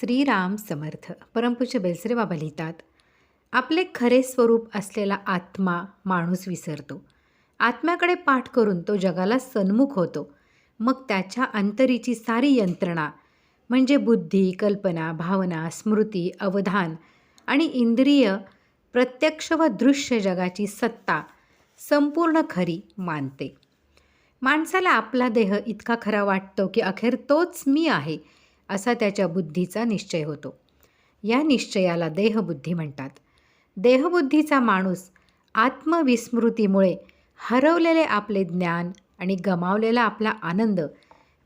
श्रीराम समर्थ. परमपूज्य बेलसरे बाबा लिहितात आपले खरे स्वरूप असलेला आत्मा माणूस विसरतो. आत्म्याकडे पाठ करून तो जगाला सन्मुख होतो. मग त्याच्या अंतरीची सारी यंत्रणा म्हणजे बुद्धी कल्पना भावना स्मृती अवधान आणि इंद्रिय प्रत्यक्ष व दृश्य जगाची सत्ता संपूर्ण खरी मानते. माणसाला आपला देह इतका खरा वाटतो की अखेर तोच मी आहे. असा त्याच्या बुद्धीचा निश्चय होतो. या निश्चयाला देहबुद्धी म्हणतात. देहबुद्धीचा माणूस आत्मविस्मृतीमुळे हरवलेले आपले ज्ञान आणि गमावलेला आपला आनंद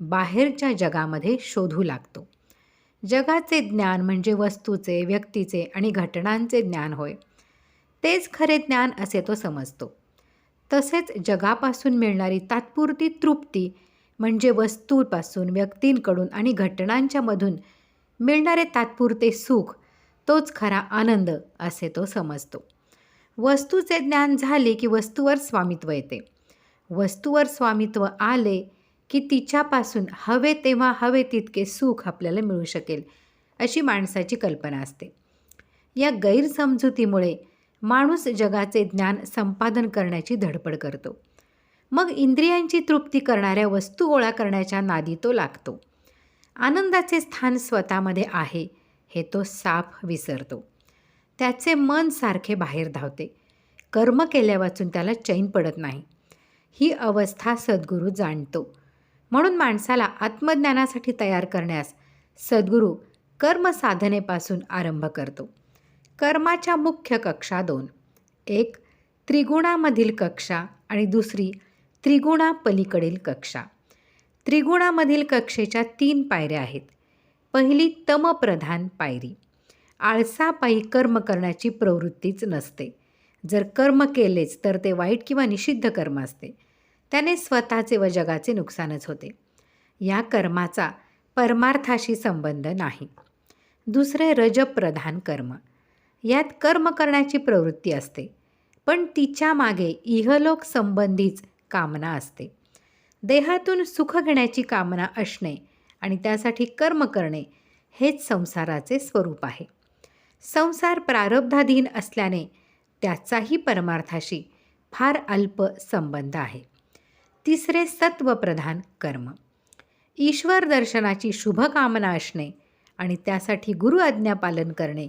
बाहेरच्या जगामध्ये शोधू लागतो. जगाचे ज्ञान म्हणजे वस्तूचे व्यक्तीचे आणि घटनांचे ज्ञान होय. तेच खरे ज्ञान असे तो समजतो. तसेच जगापासून मिळणारी तात्पुरती तृप्ती म्हणजे वस्तूपासून व्यक्तींकडून आणि घटनांच्यामधून मिळणारे तात्पुरते सुख तोच खरा आनंद असे तो समजतो. वस्तूचे ज्ञान झाले की वस्तूवर स्वामित्व येते. वस्तूवर स्वामित्व आले की तिच्यापासून हवे तेव्हा हवे तितके सुख आपल्याला मिळू शकेल अशी माणसाची कल्पना असते. या गैरसमजुतीमुळे माणूस जगाचे ज्ञान संपादन करण्याची धडपड करतो. मग इंद्रियांची तृप्ती करणाऱ्या वस्तू गोळा करण्याच्या नादी तो लागतो. आनंदाचे स्थान स्वतःमध्ये आहे हे तो साफ विसरतो. त्याचे मन सारखे बाहेर धावते. कर्म केल्या वाचून त्याला चैन पडत नाही. ही अवस्था सद्गुरू जाणतो. म्हणून माणसाला आत्मज्ञानासाठी तयार करण्यास सद्गुरू कर्मसाधनेपासून आरंभ करतो. कर्माच्या मुख्य कक्षा दोन. एक त्रिगुणामधील कक्षा आणि दुसरी त्रिगुणापलीकडील कक्षा. त्रिगुणामधील कक्षेच्या तीन पायऱ्या आहेत. पहिली तमप्रधान पायरी. आळसापायी कर्म करण्याची प्रवृत्तीच नसते. जर कर्म केलेच तर ते वाईट किंवा निषिद्ध कर्म असते. त्याने स्वतःचे व जगाचे नुकसानच होते. या कर्माचा परमार्थाशी संबंध नाही. दुसरे रजप्रधान कर्म. यात कर्म करण्याची प्रवृत्ती असते. पण तिच्यामागे इहलोक संबंधीच कामना असते. देहातून सुख घेण्याची कामना असणे आणि त्यासाठी कर्म करणे हेच संसाराचे स्वरूप आहे. संसार प्रारब्धाधीन असल्याने त्याचाही परमार्थाशी फार अल्प संबंध आहे. तिसरे सत्वप्रधान कर्म. ईश्वर दर्शनाची शुभकामना असणे आणि त्यासाठी गुरु आज्ञा पालन करणे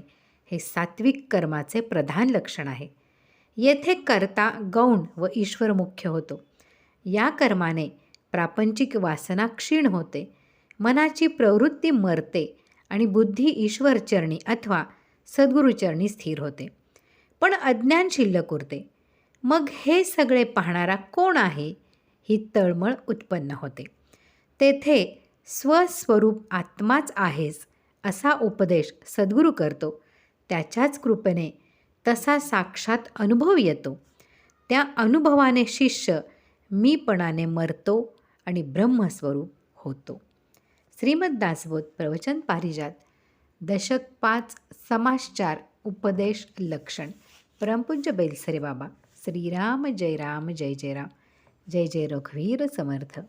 हे सात्विक कर्माचे प्रधान लक्षण आहे. येथे कर्ता गौण व ईश्वर मुख्य होतो. या कर्माने प्रापंचिक वासना क्षीण होते. मनाची प्रवृत्ती मरते आणि बुद्धी ईश्वरचरणी अथवा सद्गुरुचरणी स्थिर होते. पण अज्ञान शिल्लक उरते. मग हे सगळे पाहणारा कोण आहे? ही तळमळ उत्पन्न होते. तेथे स्वस्वरूप आत्माच आहेस असा उपदेश सद्गुरू करतो. त्याच्याच कृपेने तसा साक्षात अनुभव येतो. त्या अनुभवाने शिष्य मीपणाने मरतो आणि ब्रह्मस्वरूप होतो. श्रीमद दासबोध प्रवचन पारिजात दशक पाच समाश्चार उपदेश लक्षण. परमपूज्य बेलसरे बाबा श्रीराम जय राम जय जय राम. जय जय रघुवीर समर्थ.